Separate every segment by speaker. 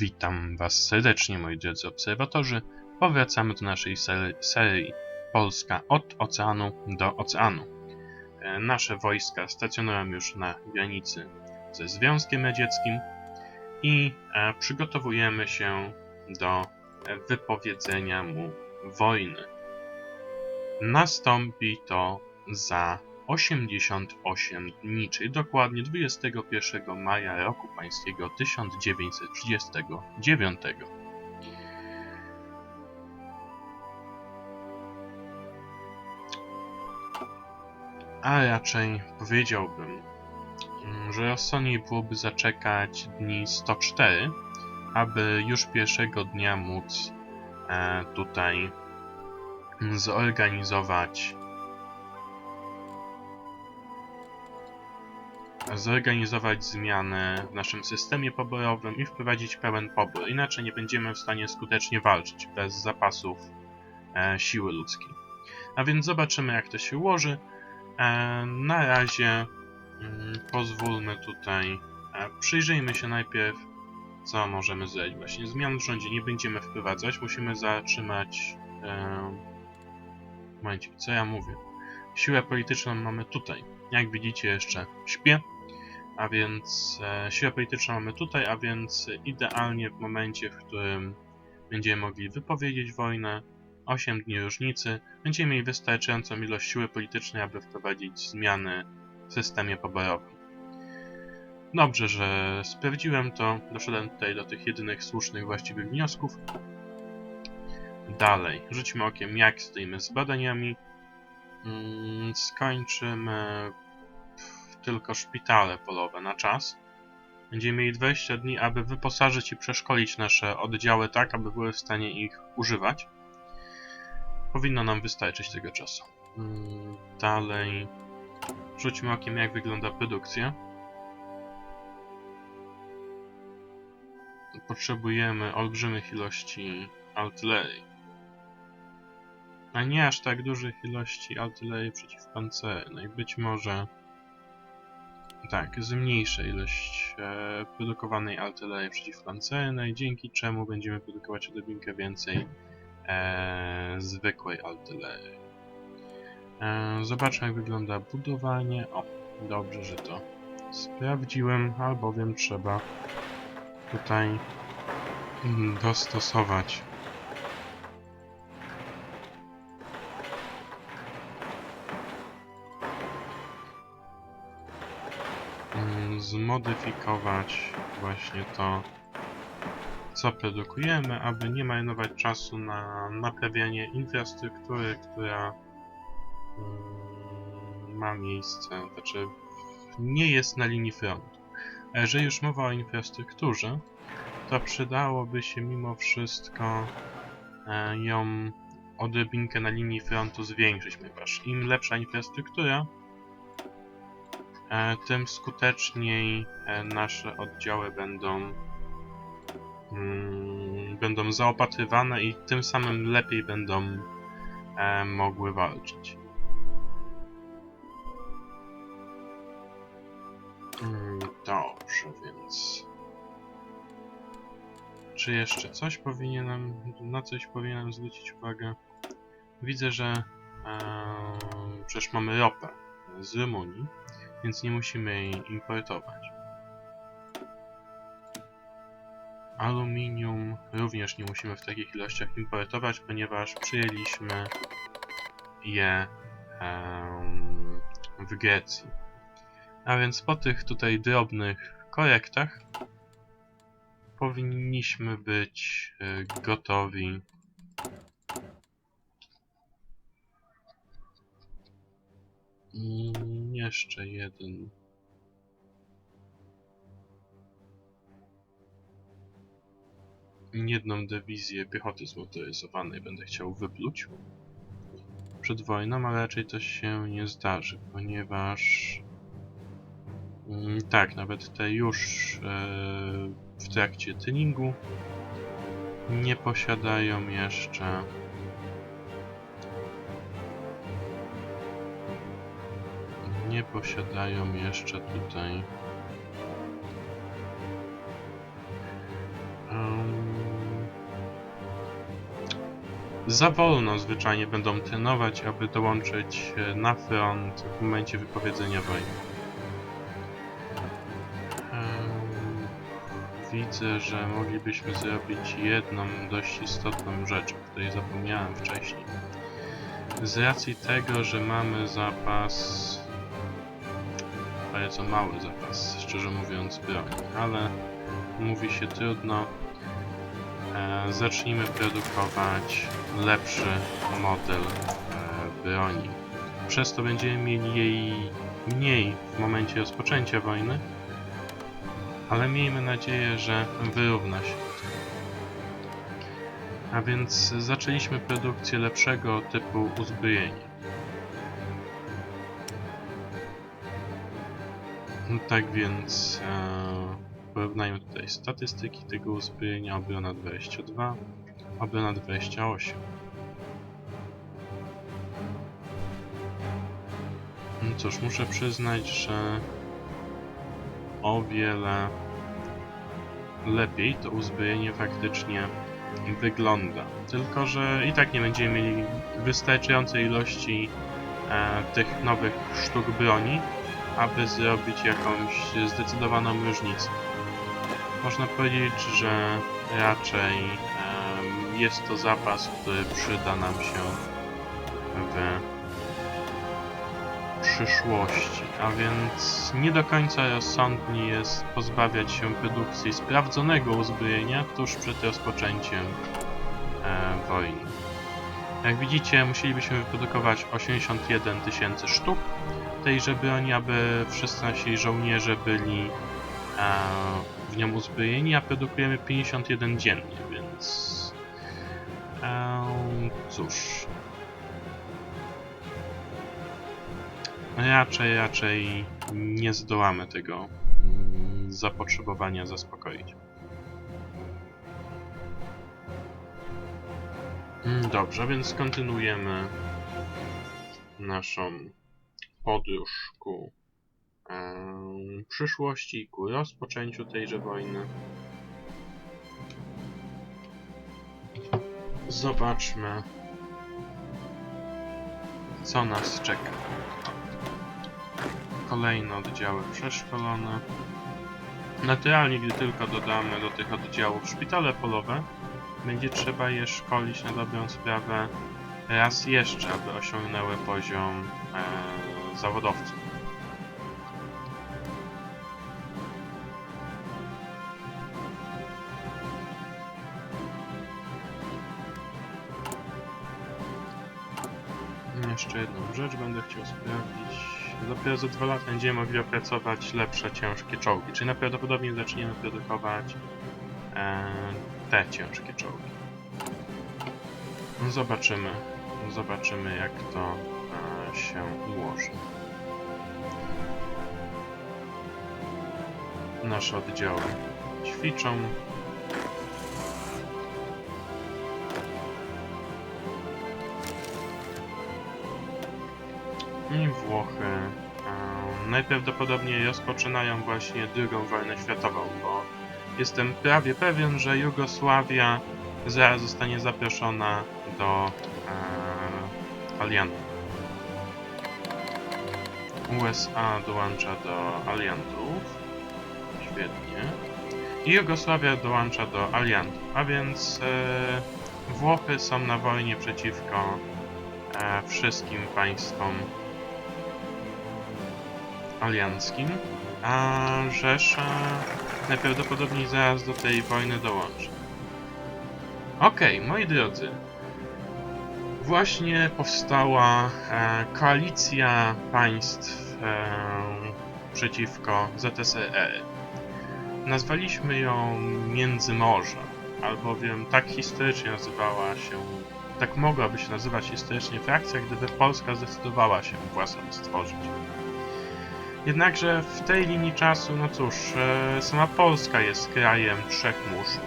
Speaker 1: Witam Was serdecznie, moi drodzy obserwatorzy. Powracamy do naszej serii Polska od oceanu do oceanu. E, Nasze wojska stacjonują już na granicy ze Związkiem Radzieckim i e, przygotowujemy się do e, wypowiedzenia mu wojny. Nastąpi to za 88 dni, czyli dokładnie 21 maja roku pańskiego 1939. A raczej powiedziałbym, że rozsądniej byłoby zaczekać dni 104, aby już pierwszego dnia móc e, tutaj zorganizować zorganizować zmiany w naszym systemie poborowym i wprowadzić pełen pobór. Inaczej nie będziemy w stanie skutecznie walczyć bez zapasów e, siły ludzkiej. A więc zobaczymy, jak to się ułoży. E, na razie mm, pozwólmy tutaj, e, przyjrzyjmy się najpierw, co możemy zrobić. Właśnie zmian w rządzie nie będziemy wprowadzać, musimy zatrzymać. E, momencie, co ja mówię? Siłę polityczną mamy tutaj. Jak widzicie, jeszcze śpię. A więc e, siłę polityczną mamy tutaj, a więc idealnie w momencie, w którym będziemy mogli wypowiedzieć wojnę, 8 dni różnicy, będziemy mieli wystarczającą ilość siły politycznej, aby wprowadzić zmiany w systemie poborowym. Dobrze, że sprawdziłem to, doszedłem tutaj do tych jedynych słusznych, właściwych wniosków. Dalej, rzućmy okiem, jak stoimy z badaniami. Mm, skończymy tylko szpitale polowe na czas. Będziemy mieli 20 dni, aby wyposażyć i przeszkolić nasze oddziały tak, aby były w stanie ich używać. Powinno nam wystarczyć tego czasu. Mm, Dalej rzućmy okiem, jak wygląda produkcja. Potrzebujemy olbrzymich ilości artylerii. A nie aż tak dużych ilości artylerii przeciwpancernej. Być może tak, zmniejsza ilość e, produkowanej artylerii przeciwpancernej, dzięki czemu będziemy produkować odrobinkę więcej e, zwykłej artylerii. E, zobaczmy jak wygląda budowanie. O, dobrze, że to sprawdziłem, albowiem trzeba tutaj dostosować zmodyfikować właśnie to, co produkujemy, aby nie marnować czasu na naprawianie infrastruktury, która mm, ma miejsce, znaczy nie jest na linii frontu. A jeżeli już mowa o infrastrukturze, to przydałoby się mimo wszystko e, ją odrobinkę na linii frontu zwiększyć, ponieważ im lepsza infrastruktura, e, tym skuteczniej e, nasze oddziały będą mm, będą zaopatrywane i tym samym lepiej będą e, mogły walczyć. Mm, Dobrze, więc czy jeszcze coś powinienem, na coś powinienem zwrócić uwagę? Widzę, że em, przecież mamy ropę z Rumunii, więc nie musimy jej importować. Aluminium również nie musimy w takich ilościach importować, ponieważ przyjęliśmy je em, w Grecji. A więc po tych tutaj drobnych korektach powinniśmy być y, gotowi I jeszcze jeden. Jedną dywizję piechoty zmotoryzowanej będę chciał wypluć przed wojną, ale raczej to się nie zdarzy, ponieważ mm, tak, nawet te już e, w trakcie treningu nie posiadają jeszcze nie posiadają jeszcze tutaj za wolno zwyczajnie będą trenować, aby dołączyć e, na front w momencie wypowiedzenia wojny. Widzę, że moglibyśmy zrobić jedną dość istotną rzecz, o której zapomniałem wcześniej. Z racji tego, że mamy zapas bardzo mały zapas, szczerze mówiąc, broni, ale mówi się trudno. E, zacznijmy produkować lepszy model e, broni. Przez to będziemy mieli jej mniej w momencie rozpoczęcia wojny, ale miejmy nadzieję, że wyrówna się. A więc zaczęliśmy produkcję lepszego typu uzbrojenia. Tak więc e, porównajmy tutaj statystyki tego uzbrojenia. Obrona 22, obrona 28. No cóż, muszę przyznać, że o wiele lepiej to uzbrojenie faktycznie wygląda. Tylko, że i tak nie będziemy mieli wystarczającej ilości e, tych nowych sztuk broni, aby zrobić jakąś zdecydowaną różnicę. Można powiedzieć, że raczej jest to zapas, który przyda nam się w przyszłości, a więc nie do końca rozsądnie jest pozbawiać się produkcji sprawdzonego uzbrojenia tuż przed rozpoczęciem e, wojny. Jak widzicie, musielibyśmy wyprodukować 81 tysięcy sztuk tejże broni, aby wszyscy nasi żołnierze byli e, w nią uzbrojeni, a produkujemy 51 dziennie, więc e, cóż. Raczej, raczej nie zdołamy tego mm, zapotrzebowania zaspokoić. Mm, Dobrze, więc kontynuujemy naszą podróż ku em, przyszłości ku rozpoczęciu tejże wojny. Zobaczmy, co nas czeka. Kolejne oddziały przeszkolone. Naturalnie, gdy tylko dodamy do tych oddziałów szpitale polowe, będzie trzeba je szkolić na dobrą sprawę raz jeszcze, aby osiągnęły poziom e, zawodowców. Jeszcze jedną rzecz będę chciał sprawdzić. Dopiero za dwa lata będziemy mogli opracować lepsze ciężkie czołgi, czyli najprawdopodobniej zaczniemy produkować e, te ciężkie czołgi. No Zobaczymy, zobaczymy jak to się ułoży. Nasze oddziały ćwiczą. I Włochy e, najprawdopodobniej rozpoczynają właśnie drugą wojnę światową, bo jestem prawie pewien, że Jugosławia zaraz zostanie zaproszona do e. USA dołącza do aliantów. Świetnie. I Jugosławia dołącza do aliantów, a więc e, Włochy są na wojnie przeciwko e, wszystkim państwom alianckim, a Rzesza najprawdopodobniej zaraz do tej wojny dołączy. Okej, moi drodzy. Właśnie powstała e, koalicja państw e, przeciwko ZSRR. Nazwaliśmy ją Międzymorze, albowiem tak historycznie nazywała się, tak mogłaby się nazywać historycznie frakcja, gdyby Polska zdecydowała się własną stworzyć. Jednakże w tej linii czasu, no cóż, e, sama Polska jest krajem trzech mórz,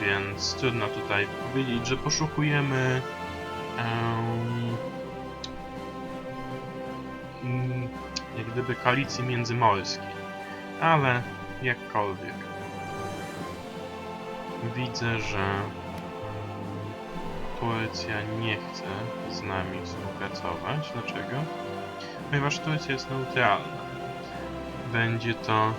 Speaker 1: więc trudno tutaj powiedzieć, że poszukujemy mm, jak gdyby koalicji międzymorskiej, ale jakkolwiek. Widzę, że Turcja nie chce z nami współpracować. Dlaczego? Ponieważ Turcja jest neutralna. Będzie to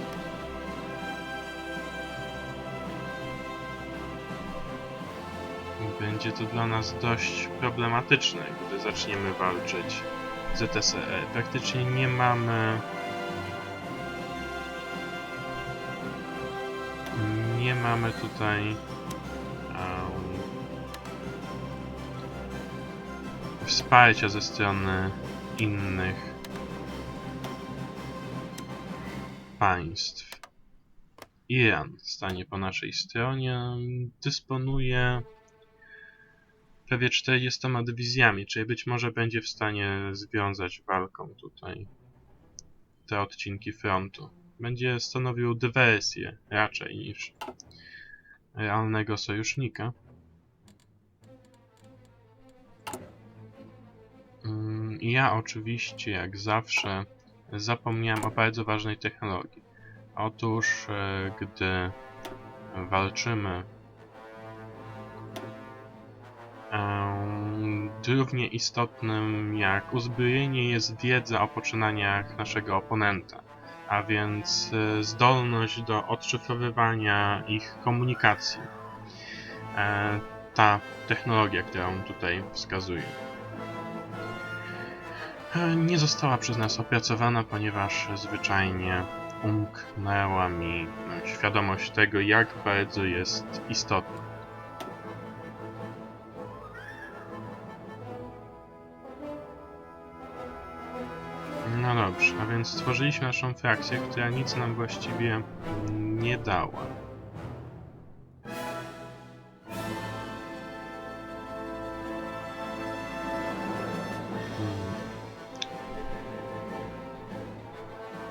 Speaker 1: będzie to dla nas dość problematyczne, gdy zaczniemy walczyć z ZSE. Praktycznie nie mamy nie mamy tutaj um, wsparcia ze strony innych państw. Iran stanie po naszej stronie, dysponuje prawie 40 dywizjami, czyli być może będzie w stanie związać walką tutaj te odcinki frontu. Będzie stanowił dywersję raczej niż realnego sojusznika. Mm, Ja oczywiście, jak zawsze, zapomniałem o bardzo ważnej technologii. Otóż, e, gdy walczymy Równie istotnym jak uzbrojenie jest wiedza o poczynaniach naszego oponenta, a więc e, zdolność do odszyfrowywania ich komunikacji. E, Ta technologia, którą tutaj wskazuję. E, Nie została przez nas opracowana, ponieważ zwyczajnie umknęła mi świadomość tego, jak bardzo jest istotna. A więc stworzyliśmy naszą frakcję, która nic nam właściwie nie dała.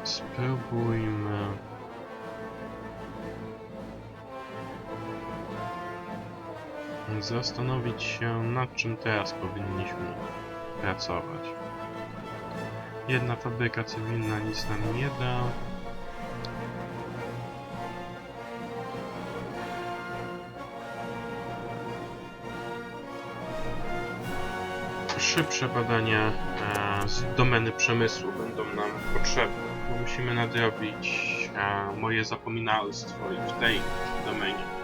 Speaker 1: Spróbujmy. Zastanowić się, nad czym teraz powinniśmy pracować. Jedna fabryka cywilna nic nam nie da. Szybsze badania e, z domeny przemysłu będą nam potrzebne. Musimy nadrobić e, moje zapominalstwo w tej domenie.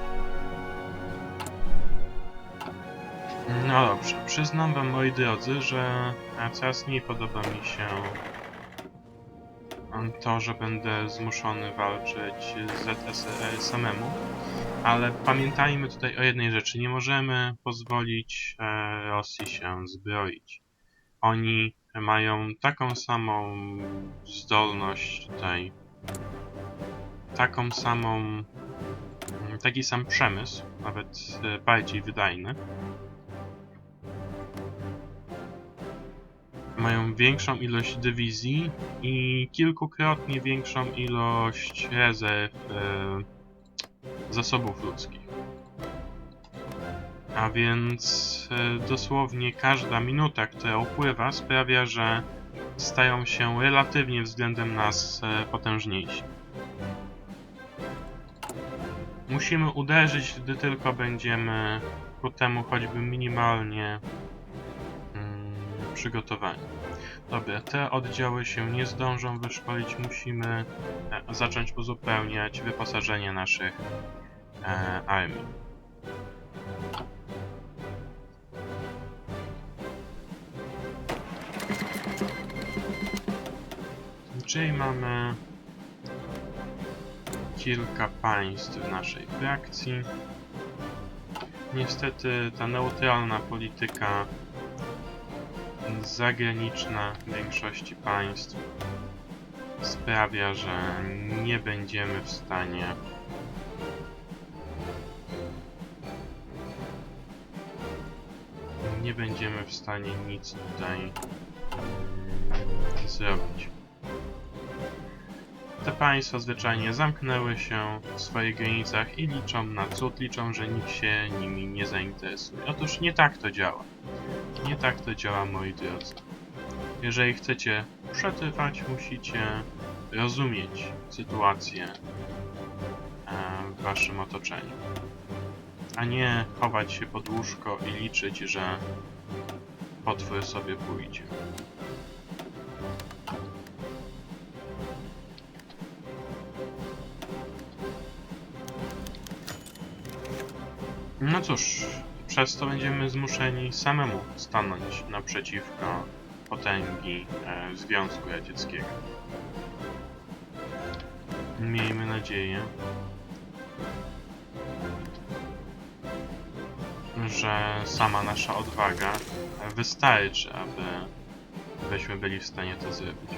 Speaker 1: No dobrze, przyznam wam moi drodzy, że e, coraz mniej podoba mi się to, że będę zmuszony walczyć z ZSRR samemu, ale pamiętajmy tutaj o jednej rzeczy. Nie możemy pozwolić e, Rosji się zbroić. Oni mają taką samą zdolność tutaj, taką samą, taki sam przemysł, nawet e, bardziej wydajny, mają większą ilość dywizji i kilkukrotnie większą ilość rezerw e, zasobów ludzkich. A więc e, dosłownie każda minuta, która upływa, sprawia, że stają się relatywnie względem nas e, potężniejsi. Musimy uderzyć, gdy tylko będziemy ku temu choćby minimalnie przygotowani. Dobra, te oddziały się nie zdążą wyszkolić, musimy e, zacząć uzupełniać wyposażenie naszych e, armii. Czyli mamy kilka państw w naszej frakcji. Niestety ta neutralna polityka zagraniczna większości państw sprawia, że nie będziemy w stanie nie będziemy w stanie nic tutaj zrobić. Te państwa zwyczajnie zamknęły się w swoich granicach i liczą na cud, liczą, że nikt się nimi nie zainteresuje. Otóż nie tak to działa. Nie tak to działa, moi drodzy. Jeżeli chcecie przetrwać, musicie rozumieć sytuację e, w waszym otoczeniu. a nie chować się pod łóżko i liczyć, że potwór sobie pójdzie. No cóż, przez to będziemy zmuszeni samemu stanąć naprzeciwko potęgi e, Związku Radzieckiego. Miejmy nadzieję, że sama nasza odwaga wystarczy, aby byśmy byli w stanie to zrobić.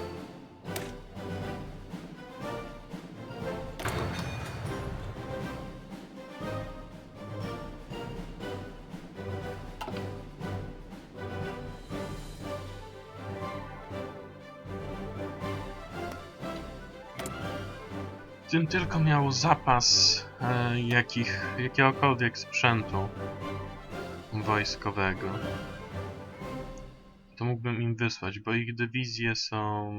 Speaker 1: Gdybym tylko miał zapas e, jakich, jakiegokolwiek sprzętu wojskowego, to mógłbym im wysłać, bo ich dywizje są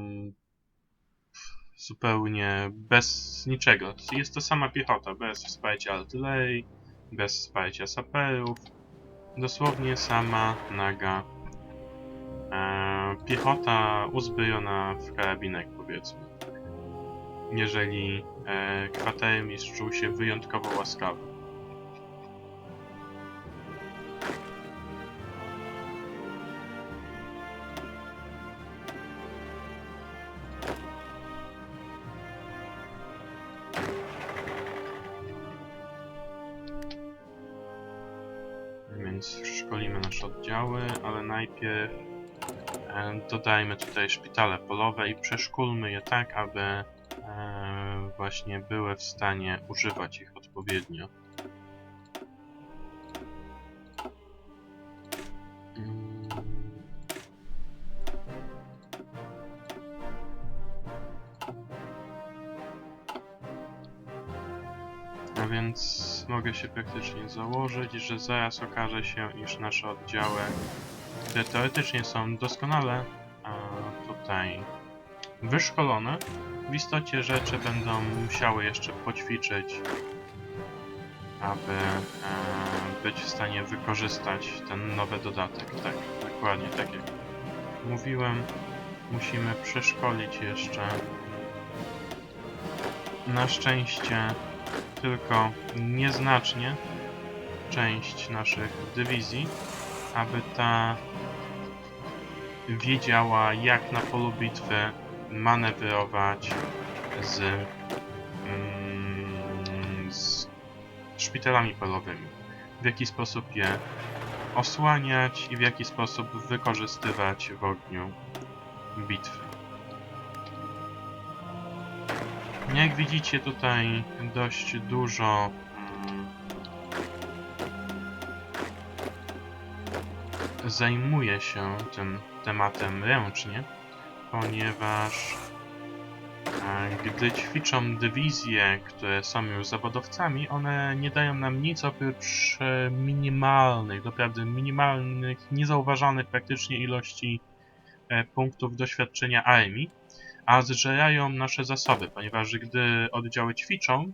Speaker 1: zupełnie bez niczego. Jest to sama piechota, bez wsparcia artylerii, bez wsparcia saperów. Dosłownie sama naga e, piechota uzbrojona w karabinek, powiedzmy jeżeli e, kwatermistrz czuł się wyjątkowo łaskawy. Więc szkolimy nasze oddziały, ale najpierw e, dodajmy tutaj szpitale polowe i przeszkolmy je tak, aby e, właśnie były w stanie używać ich odpowiednio. A więc mogę się praktycznie założyć, że zaraz okaże się, iż nasze oddziały, które teoretycznie są doskonale a, tutaj wyszkolone, w istocie rzeczy będą musiały jeszcze poćwiczyć, aby e, być w stanie wykorzystać ten nowy dodatek. Tak, dokładnie tak jak mówiłem, musimy przeszkolić jeszcze. Na szczęście tylko nieznacznie część naszych dywizji, aby ta wiedziała jak na polu bitwy manewrować z, mm, z szpitalami polowymi. W jaki sposób je osłaniać i w jaki sposób wykorzystywać w ogniu bitwy. Jak widzicie tutaj dość dużo mm, zajmuje się tym tematem ręcznie, ponieważ e, gdy ćwiczą dywizje, które są już zawodowcami, one nie dają nam nic oprócz e, minimalnych, doprawdy minimalnych, niezauważalnych praktycznie ilości e, punktów doświadczenia armii, a zżerają nasze zasoby, ponieważ gdy oddziały ćwiczą,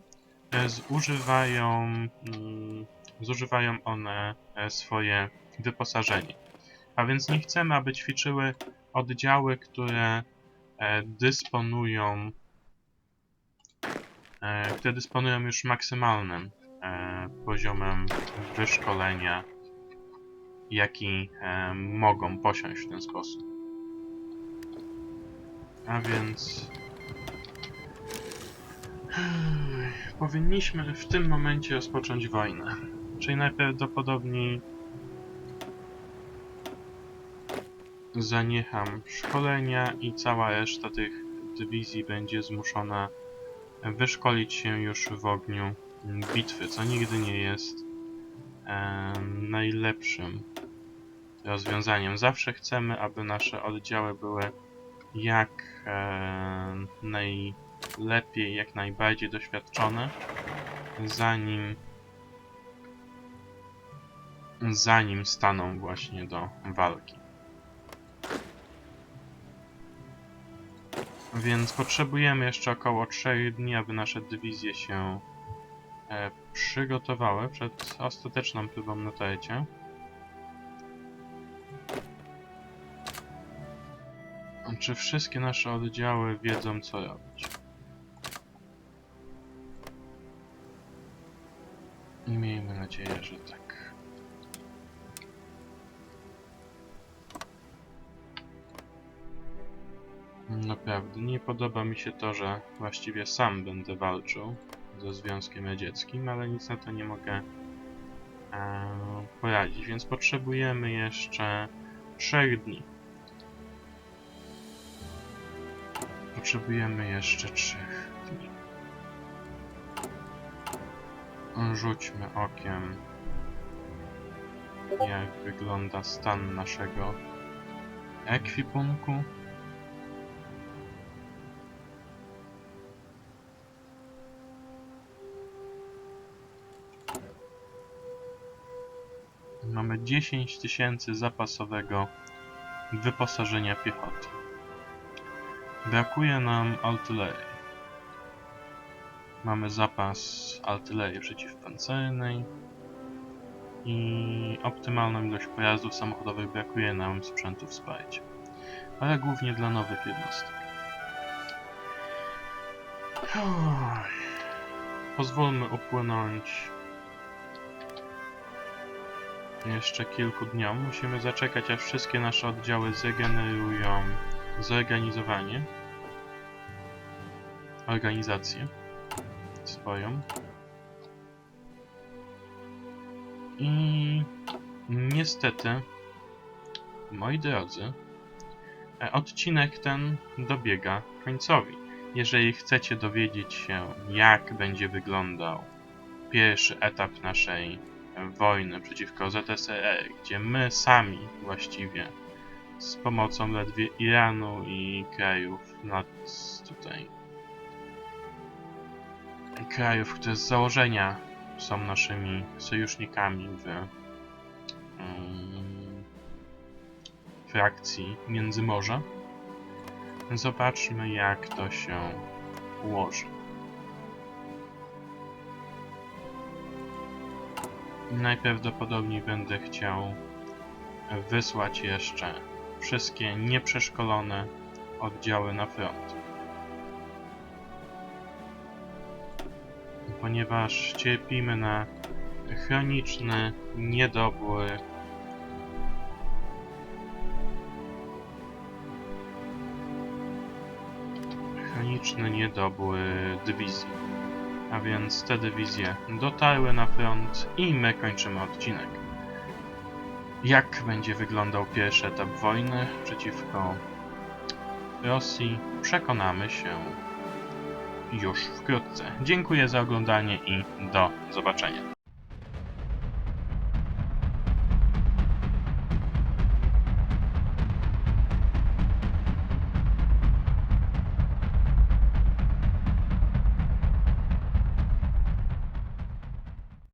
Speaker 1: zużywają, mm, zużywają one swoje wyposażenie. A więc nie chcemy, aby ćwiczyły oddziały, które e, dysponują e, które dysponują już maksymalnym e, poziomem wyszkolenia, jaki mogą posiąść w ten sposób. A więc powinniśmy w tym momencie rozpocząć wojnę. Czyli najprawdopodobniej zaniecham szkolenia i cała reszta tych dywizji będzie zmuszona wyszkolić się już w ogniu bitwy, co nigdy nie jest em, najlepszym rozwiązaniem. Zawsze chcemy, aby nasze oddziały były jak em, najlepiej, jak najbardziej doświadczone, zanim zanim staną właśnie do walki. Więc potrzebujemy jeszcze około 3 dni, aby nasze dywizje się e, przygotowały przed ostateczną próbą na torcie. Czy wszystkie nasze oddziały wiedzą co robić? I miejmy nadzieję, że tak. Naprawdę, nie podoba mi się to, że właściwie sam będę walczył ze Związkiem Radzieckim, ale nic na to nie mogę e, poradzić, więc potrzebujemy jeszcze 3 dni. Potrzebujemy jeszcze 3 dni. Rzućmy okiem, jak wygląda stan naszego ekwipunku. Mamy 10 tysięcy zapasowego wyposażenia piechoty. Brakuje nam artylerii. Mamy zapas artylerii przeciwpancernej i optymalną ilość pojazdów samochodowych brakuje nam sprzętu wsparcia, ale głównie dla nowych jednostek. Pozwólmy upłynąć jeszcze kilku dniom. Musimy zaczekać, aż wszystkie nasze oddziały zregenerują zorganizowanie, organizację swoją. I niestety, moi drodzy, odcinek ten dobiega końcowi. Jeżeli chcecie dowiedzieć się, jak będzie wyglądał pierwszy etap naszej wojny przeciwko ZSRR, gdzie my sami właściwie z pomocą ledwie Iranu i krajów nad tutaj krajów, które z założenia są naszymi sojusznikami w um, frakcji Międzymorza. Zobaczmy jak to się ułoży. Najprawdopodobniej będę chciał wysłać jeszcze wszystkie nieprzeszkolone oddziały na front. Ponieważ cierpimy na chroniczny niedobór chroniczny niedobór dywizji. A więc te dywizje dotarły na front i my kończymy odcinek. Jak będzie wyglądał pierwszy etap wojny przeciwko Rosji, przekonamy się już wkrótce. Dziękuję za oglądanie i do zobaczenia.